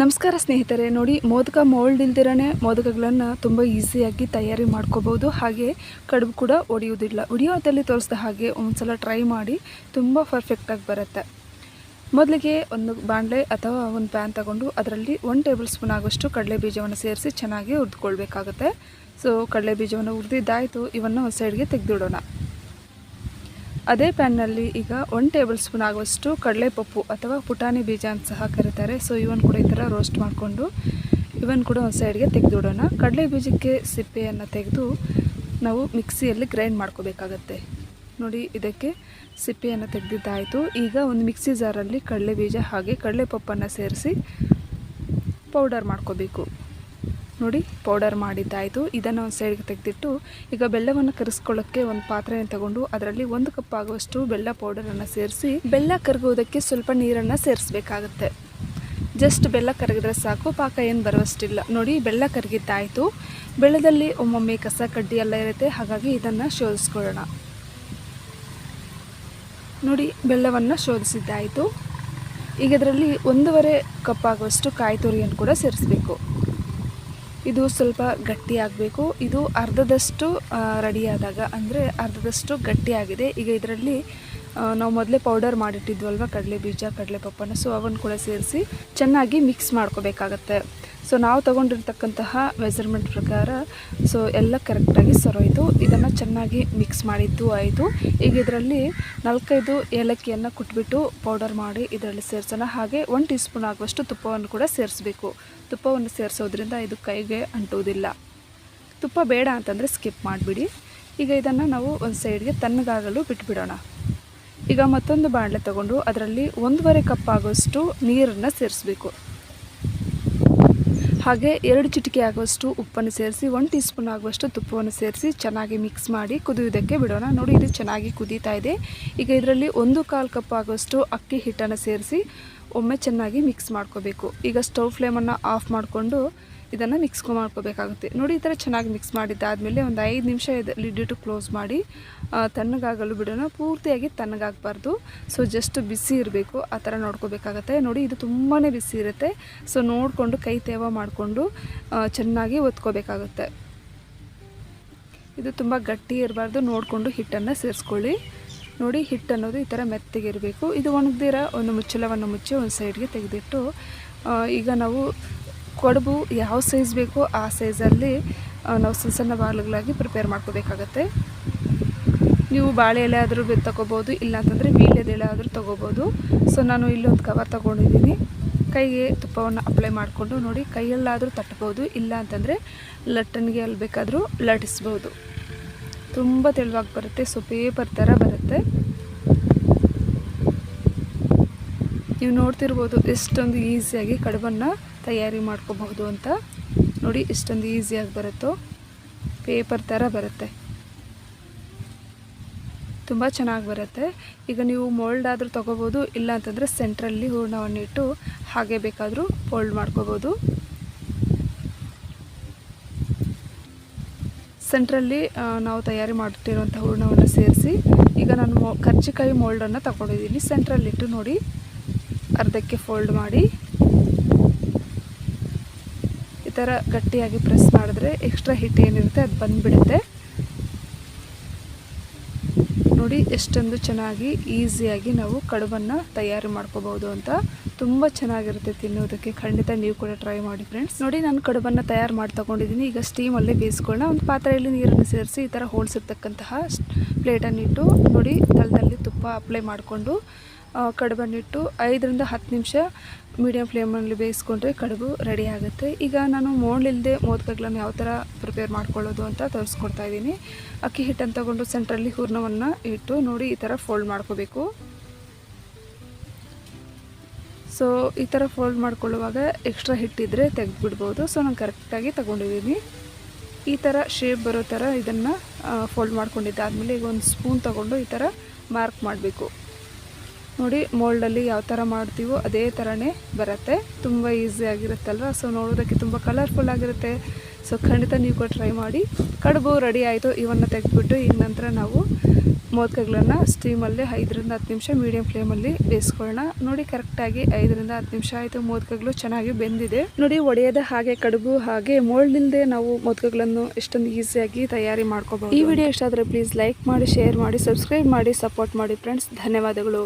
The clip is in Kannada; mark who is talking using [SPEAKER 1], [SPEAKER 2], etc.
[SPEAKER 1] ನಮಸ್ಕಾರ ಸ್ನೇಹಿತರೆ, ನೋಡಿ ಮೋದಕ ಮೋಲ್ಡ್ ಇಲ್ದಿರನೇ ಮೋದಕಗಳನ್ನು ತುಂಬ ಈಸಿಯಾಗಿ ತಯಾರಿ ಮಾಡ್ಕೋಬೋದು. ಹಾಗೆ ಕಡುಬು ಕೂಡ ಒಡೆಯುವುದಿಲ್ಲ. ವಿಡಿಯೋದಲ್ಲಿ ತೋರಿಸಿದ ಹಾಗೆ ಒಂದ್ಸಲ ಟ್ರೈ ಮಾಡಿ ತುಂಬ ಪರ್ಫೆಕ್ಟಾಗಿ ಬರುತ್ತೆ. ಮೊದಲಿಗೆ ಒಂದು ಬಾಣಲೆ ಅಥವಾ ಒಂದು ಪ್ಯಾನ್ ತಗೊಂಡು ಅದರಲ್ಲಿ ಒನ್ ಟೇಬಲ್ ಸ್ಪೂನ್ ಆಗೋಷ್ಟು ಕಡಲೆ ಬೀಜವನ್ನು ಸೇರಿಸಿ ಚೆನ್ನಾಗಿ ಹುರಿದುಕೊಳ್ಬೇಕಾಗುತ್ತೆ. ಸೊ ಕಡಲೆ ಬೀಜವನ್ನು ಹುರಿದಿದ್ದಾಯಿತು. ಇವನ್ನು ಒಂದು ಸೈಡ್ಗೆ ತೆಗೆದಿಡೋಣ. ಅದೇ ಪ್ಯಾನ್ನಲ್ಲಿ ಈಗ ಒನ್ ಟೇಬಲ್ ಸ್ಪೂನ್ ಆಗುವಷ್ಟು ಕಡಲೆಪಪ್ಪು ಅಥವಾ ಪುಟಾಣಿ ಬೀಜ ಅಂತ ಸಹ ಕರೀತಾರೆ. ಸೊ ಇವನ್ ಕೂಡ ಈ ಥರ ರೋಸ್ಟ್ ಮಾಡಿಕೊಂಡು ಇವನ್ ಕೂಡ ಒಂದು ಸೈಡ್ಗೆ ತೆಗೆದಿಡೋಣ. ಕಡಲೆ ಬೀಜಕ್ಕೆ ಸಿಪ್ಪೆಯನ್ನು ತೆಗೆದು ನಾವು ಮಿಕ್ಸಿಯಲ್ಲಿ ಗ್ರೈಂಡ್ ಮಾಡ್ಕೋಬೇಕಾಗತ್ತೆ. ನೋಡಿ, ಇದಕ್ಕೆ ಸಿಪ್ಪೆಯನ್ನು ತೆಗೆದಿದ್ದಾಯಿತು. ಈಗ ಒಂದು ಮಿಕ್ಸಿ ಜಾರಲ್ಲಿ ಕಡಲೆ ಬೀಜ ಹಾಗೆ ಕಡಲೆಪಪ್ಪನ್ನು ಸೇರಿಸಿ ಪೌಡರ್ ಮಾಡ್ಕೋಬೇಕು. ನೋಡಿ ಪೌಡರ್ ಮಾಡಿದ್ದಾಯಿತು. ಇದನ್ನು ಒಂದು ಸೈಡ್ಗೆ ತೆಗೆದಿಟ್ಟು, ಈಗ ಬೆಲ್ಲವನ್ನು ಕರೆಸ್ಕೊಳ್ಳೋಕ್ಕೆ ಒಂದು ಪಾತ್ರೆಯನ್ನು ತಗೊಂಡು ಅದರಲ್ಲಿ ಒಂದು ಕಪ್ ಆಗುವಷ್ಟು ಬೆಲ್ಲ ಪೌಡರನ್ನು ಸೇರಿಸಿ, ಬೆಲ್ಲ ಕರಗುವುದಕ್ಕೆ ಸ್ವಲ್ಪ ನೀರನ್ನು ಸೇರಿಸಬೇಕಾಗತ್ತೆ. ಜಸ್ಟ್ ಬೆಲ್ಲ ಕರಗಿದ್ರೆ ಸಾಕು, ಪಾಕ ಏನು ಬರುವಷ್ಟಿಲ್ಲ. ನೋಡಿ, ಬೆಲ್ಲ ಕರಗಿದ್ದಾಯಿತು. ಬೆಲ್ಲದಲ್ಲಿ ಒಮ್ಮೊಮ್ಮೆ ಕಸ ಕಡ್ಡಿ ಎಲ್ಲ ಇರುತ್ತೆ, ಹಾಗಾಗಿ ಇದನ್ನು ಶೋಧಿಸ್ಕೊಳ್ಳೋಣ. ನೋಡಿ, ಬೆಲ್ಲವನ್ನು ಶೋಧಿಸಿದ್ದಾಯಿತು. ಈಗ ಇದರಲ್ಲಿ ಒಂದೂವರೆ ಕಪ್ ಆಗುವಷ್ಟು ಕಾಯಿ ತುರಿಯನ್ನು ಕೂಡ ಸೇರಿಸಬೇಕು. ಇದು ಸ್ವಲ್ಪ ಗಟ್ಟಿಯಾಗಬೇಕು ಇದು ಅರ್ಧದಷ್ಟು ರೆಡಿಯಾದಾಗ ಅಂದರೆ ಅರ್ಧದಷ್ಟು ಗಟ್ಟಿಯಾಗಿದೆ ಈಗ ಇದರಲ್ಲಿ ನಾವು ಮೊದಲೇ ಪೌಡರ್ ಮಾಡಿಟ್ಟಿದ್ವಲ್ವ? ಕಡಲೆ ಬೀಜ ಕಡಲೆ ಪಪ್ಪನ ಸೊ ಅವನ್ನು ಕೂಡ ಸೇರಿಸಿ ಚೆನ್ನಾಗಿ ಮಿಕ್ಸ್ ಮಾಡ್ಕೋಬೇಕಾಗತ್ತೆ. ಸೊ ನಾವು ತೊಗೊಂಡಿರ್ತಕ್ಕಂತಹ ಮೆಸರ್ಮೆಂಟ್ ಪ್ರಕಾರ ಸೊ ಎಲ್ಲ ಕರೆಕ್ಟಾಗಿ ಸರೋಯಿತು ಇದನ್ನು ಚೆನ್ನಾಗಿ ಮಿಕ್ಸ್ ಮಾಡಿದ್ದು ಆಯಿತು. ಈಗ ಇದರಲ್ಲಿ ನಾಲ್ಕೈದು ಏಲಕ್ಕಿಯನ್ನು ಕುಟ್ಬಿಟ್ಟು ಪೌಡರ್ ಮಾಡಿ ಇದರಲ್ಲಿ ಸೇರಿಸೋಣ. ಹಾಗೆ ಒನ್ ಟೀ ಸ್ಪೂನ್ ಆಗುವಷ್ಟು ತುಪ್ಪವನ್ನು ಕೂಡ ಸೇರಿಸಬೇಕು. ತುಪ್ಪವನ್ನು ಸೇರಿಸೋದ್ರಿಂದ ಇದು ಕೈಗೆ ಅಂಟುವುದಿಲ್ಲ. ತುಪ್ಪ ಬೇಡ ಅಂತಂದರೆ ಸ್ಕಿಪ್ ಮಾಡಿಬಿಡಿ. ಈಗ ಇದನ್ನು ನಾವು ಒಂದು ಸೈಡ್ಗೆ ತಣ್ಣಗಾಗಲು ಬಿಟ್ಬಿಡೋಣ. ಈಗ ಮತ್ತೊಂದು ಬಾಣಲೆ ತಗೊಂಡು ಅದರಲ್ಲಿ ಒಂದೂವರೆ ಕಪ್ ಆಗುವಷ್ಟು ನೀರನ್ನು ಸೇರಿಸಬೇಕು. ಹಾಗೆ ಎರಡು ಚಿಟಿಕೆ ಆಗುವಷ್ಟು ಉಪ್ಪನ್ನು ಸೇರಿಸಿ ಒನ್ ಟೀ ಸ್ಪೂನ್ ಆಗುವಷ್ಟು ತುಪ್ಪವನ್ನು ಸೇರಿಸಿ ಚೆನ್ನಾಗಿ ಮಿಕ್ಸ್ ಮಾಡಿ ಕುದಿಯೋದಕ್ಕೆ ಬಿಡೋಣ. ನೋಡಿ, ಇದು ಚೆನ್ನಾಗಿ ಕುದೀತಾ ಇದೆ. ಈಗ ಇದರಲ್ಲಿ ಒಂದು ಕಾಲು ಕಪ್ ಆಗುವಷ್ಟು ಅಕ್ಕಿ ಹಿಟ್ಟನ್ನು ಸೇರಿಸಿ ಒಮ್ಮೆ ಚೆನ್ನಾಗಿ ಮಿಕ್ಸ್ ಮಾಡ್ಕೋಬೇಕು. ಈಗ ಸ್ಟವ್ ಫ್ಲೇಮನ್ನು ಆಫ್ ಮಾಡಿಕೊಂಡು ಇದನ್ನು ಮಿಕ್ಸ್ ಮಾಡ್ಕೋಬೇಕಾಗುತ್ತೆ. ನೋಡಿ, ಈ ಥರ ಚೆನ್ನಾಗಿ ಮಿಕ್ಸ್ ಮಾಡಿದ್ದಾದಮೇಲೆ ಒಂದು ಐದು ನಿಮಿಷ ಇದು ಲಿಡ್ಡಿಟ್ಟು ಕ್ಲೋಸ್ ಮಾಡಿ ತಣ್ಣಗಾಗಲು ಬಿಡೋಣ. ಪೂರ್ತಿಯಾಗಿ ತಣ್ಣಗಾಗಬಾರ್ದು. ಸೊ ಜಸ್ಟ್ ಬಿಸಿ ಇರಬೇಕು. ಆ ಥರ ನೋಡ್ಕೋಬೇಕಾಗತ್ತೆ. ನೋಡಿ, ಇದು ತುಂಬಾ ಬಿಸಿ ಇರುತ್ತೆ. ಸೊ ನೋಡಿಕೊಂಡು ಕೈ ತೇವ ಮಾಡಿಕೊಂಡು ಚೆನ್ನಾಗಿ ಒತ್ಕೋಬೇಕಾಗುತ್ತೆ. ಇದು ತುಂಬ ಗಟ್ಟಿ ಇರಬಾರ್ದು. ನೋಡಿಕೊಂಡು ಹಿಟ್ಟನ್ನು ಸೇರಿಸ್ಕೊಳ್ಳಿ. ನೋಡಿ ಹಿಟ್ಟು ಅನ್ನೋದು ಈ ಥರ ಮೆತ್ತಗಿರಬೇಕು. ಇದು ಒಣಗ್ದಿರ, ಒಂದು ಮುಚ್ಚಳವನ್ನು ಮುಚ್ಚಿ ಒಂದು ಸೈಡ್ಗೆ ತೆಗೆದಿಟ್ಟು ಈಗ ನಾವು ಕಡುಬು ಯಾವ ಸೈಜ್ ಬೇಕೋ ಆ ಸೈಜಲ್ಲಿ ನಾವು ಸಣ್ಣ ಸಣ್ಣ ಬಾಗಿಲುಗಳಾಗಿ ಪ್ರಿಪೇರ್ ಮಾಡ್ಕೋಬೇಕಾಗತ್ತೆ. ನೀವು ಬಾಳೆ ಎಲೆ ಆದರೂ ತಗೋಬೋದು, ಇಲ್ಲಾಂತಂದರೆ ವೀಳ್ಯದ ಎಲೆ ಆದರೂ ತೊಗೋಬೋದು. ಸೊ ನಾನು ಇಲ್ಲೊಂದು ಕವರ್ ತೊಗೊಂಡಿದ್ದೀನಿ. ಕೈಗೆ ತುಪ್ಪವನ್ನು ಅಪ್ಲೈ ಮಾಡಿಕೊಂಡು ನೋಡಿ, ಕೈಯಲ್ಲಾದರೂ ತಟ್ಬೋದು ಇಲ್ಲ ಅಂತಂದರೆ ಲಟ್ಟಣಿಗೆ ಅಲ್ಲಿ ಬೇಕಾದರೂ ಲಟ್ಟಿಸ್ಬೋದು. ತುಂಬ ತೆಳುವಾಗಿ ಬರುತ್ತೆ ಸೊ ಪೇಪರ್ ಥರ ಬರುತ್ತೆ. ನೀವು ನೋಡ್ತಿರ್ಬೋದು ಎಷ್ಟೊಂದು ಈಸಿಯಾಗಿ ಕಡುಬನ್ನು ತಯಾರಿ ಮಾಡ್ಕೋಬಹುದು ಅಂತ. ನೋಡಿ, ಎಷ್ಟೊಂದು ಈಸಿಯಾಗಿ ಬರುತ್ತೋ. ಪೇಪರ್ ಥರ ಬರುತ್ತೆ. ತುಂಬ ಚೆನ್ನಾಗಿ ಬರುತ್ತೆ. ಈಗ ನೀವು ಮೋಲ್ಡ್ ಆದರೂ ತೊಗೋಬೋದು ಇಲ್ಲ ಅಂತಂದರೆ ಸೆಂಟ್ರಲ್ಲಿ ಹೂರ್ಣವನ್ನು ಇಟ್ಟು ಹಾಗೆ ಬೇಕಾದರೂ ಫೋಲ್ಡ್ ಮಾಡ್ಕೋಬೋದು ಸೆಂಟ್ರಲ್ಲಿ ನಾವು ತಯಾರಿ ಮಾಡ್ತಿರುವಂಥ ಹೂರ್ಣವನ್ನು ಸೇರಿಸಿ, ಈಗ ನಾನು ಮೋ, ಕರ್ಜಿಕಾಯಿ ಮೋಲ್ಡನ್ನು ತಗೊಂಡಿದ್ದೀನಿ. ಸೆಂಟ್ರಲ್ಲಿಟ್ಟು ನೋಡಿ. ಅರ್ಧಕ್ಕೆ ಫೋಲ್ಡ್ ಮಾಡಿ. ಈ ಥರ ಗಟ್ಟಿಯಾಗಿ ಪ್ರೆಸ್ ಮಾಡಿದ್ರೆ ಎಕ್ಸ್ಟ್ರಾ ಹಿಟ್ ಏನಿರುತ್ತೆ ಅದು ಬಂದುಬಿಡುತ್ತೆ. ನೋಡಿ ಎಷ್ಟೊಂದು ಚೆನ್ನಾಗಿ ಈಸಿಯಾಗಿ ನಾವು ಕಡುಬನ್ನು ತಯಾರು ಮಾಡ್ಕೋಬೋದು ಅಂತ. ತುಂಬ ಚೆನ್ನಾಗಿರುತ್ತೆ ತಿನ್ನೋದಕ್ಕೆ. ಖಂಡಿತ ನೀವು ಕೂಡ ಟ್ರೈ ಮಾಡಿ ಫ್ರೆಂಡ್ಸ್ ನೋಡಿ ನಾನು ಕಡುಬನ್ನು ತಯಾರು ಮಾಡಿ ತೊಗೊಂಡಿದ್ದೀನಿ. ಈಗ ಸ್ಟೀಮಲ್ಲೇ ಬೇಯಿಸ್ಕೊಳ್ಳೋಣ. ಒಂದು ಪಾತ್ರೆಯಲ್ಲಿ ನೀರನ್ನು ಸೇರಿಸಿ ಈ ಥರ ಹೋಲ್ಸಿರ್ತಕ್ಕಂತಹ ಪ್ಲೇಟನ್ನು ಇಟ್ಟು ನೋಡಿ ತಲದಲ್ಲಿ ತುಪ್ಪ ಅಪ್ಲೈ ಮಾಡಿಕೊಂಡು ಕಡುಬನ್ನಿಟ್ಟು ಐದರಿಂದ ಹತ್ತು ನಿಮಿಷ ಮೀಡಿಯಮ್ ಫ್ಲೇಮಲ್ಲಿ ಬೇಯಿಸ್ಕೊಂಡ್ರೆ ಕಡುಬು ರೆಡಿ ಆಗುತ್ತೆ. ಈಗ ನಾನು ಮೋಡ್ಲಿಲ್ಲದೆ ಮೋದಕಗಳನ್ನು ಯಾವ ಥರ ಪ್ರಿಪೇರ್ ಮಾಡ್ಕೊಳ್ಳೋದು ಅಂತ ತೋರಿಸ್ಕೊಡ್ತಾ ಇದ್ದೀನಿ. ಅಕ್ಕಿ ಹಿಟ್ಟನ್ನು ತಗೊಂಡು ಸೆಂಟ್ರಲ್ಲಿ ಹೂರ್ಣವನ್ನು ಇಟ್ಟು ನೋಡಿ ಈ ಥರ ಫೋಲ್ಡ್ ಮಾಡ್ಕೋಬೇಕು. ಸೊ ಈ ಥರ ಫೋಲ್ಡ್ ಮಾಡ್ಕೊಳ್ಳುವಾಗ ಎಕ್ಸ್ಟ್ರಾ ಹಿಟ್ಟಿದ್ರೆ ತೆಗೆದುಬಿಡ್ಬೋದು. ಸೊ ನಾನು ಕರೆಕ್ಟಾಗಿ ತಗೊಂಡಿದ್ದೀನಿ. ಈ ಥರ ಶೇಪ್ ಬರೋ ಥರ ಇದನ್ನು ಫೋಲ್ಡ್ ಮಾಡ್ಕೊಂಡಿದ್ದಾದಮೇಲೆ ಈಗ ಒಂದು ಸ್ಪೂನ್ ತೊಗೊಂಡು ಈ ಥರ ಮಾರ್ಕ್ ಮಾಡಬೇಕು. ನೋಡಿ ಮೋಲ್ಡಲ್ಲಿ ಯಾವ ಥರ ಮಾಡ್ತೀವೋ ಅದೇ ಥರನೇ ಬರುತ್ತೆ. ತುಂಬ ಈಸಿ ಆಗಿರುತ್ತಲ್ವ? ಸೊ ನೋಡೋದಕ್ಕೆ ತುಂಬ ಕಲರ್ಫುಲ್ ಆಗಿರುತ್ತೆ. ಸೊ ಖಂಡಿತ ನೀವು ಕೂಡ ಟ್ರೈ ಮಾಡಿ. ಕಡುಬು ರೆಡಿ ಆಯಿತು. ಇವನ್ನು ತೆಗೆದ್ಬಿಟ್ಟು ಈಗ ನಂತರ ನಾವು ಮೋದಕಗಳನ್ನು ಸ್ಟೀಮಲ್ಲಿ ಐದರಿಂದ ಹತ್ತು ನಿಮಿಷ ಮೀಡಿಯಂ ಫ್ಲೇಮಲ್ಲಿ ಬೇಯಿಸ್ಕೊಳ್ಳೋಣ. ನೋಡಿ ಕರೆಕ್ಟಾಗಿ ಐದರಿಂದ ಹತ್ತು ನಿಮಿಷ ಆಯಿತು. ಮೋದಕಗಳು ಚೆನ್ನಾಗಿ ಬೆಂದಿದೆ. ನೋಡಿ, ಒಡೆಯದ ಹಾಗೆ, ಕಡುಬು ಹಾಗೆ ಮೋಲ್ಡಿಲ್ಲದೆ ನಾವು ಮೋದಕಗಳನ್ನು ಎಷ್ಟೊಂದು ಈಸಿಯಾಗಿ ತಯಾರಿ ಮಾಡ್ಕೋಬಹುದು. ಈ ವಿಡಿಯೋ ಇಷ್ಟ ಪ್ಲೀಸ್ ಲೈಕ್ ಮಾಡಿ ಶೇರ್ ಮಾಡಿ ಸಬ್ಸ್ಕ್ರೈಬ್ ಮಾಡಿ ಸಪೋರ್ಟ್ ಮಾಡಿ ಫ್ರೆಂಡ್ಸ್ ಧನ್ಯವಾದಗಳು.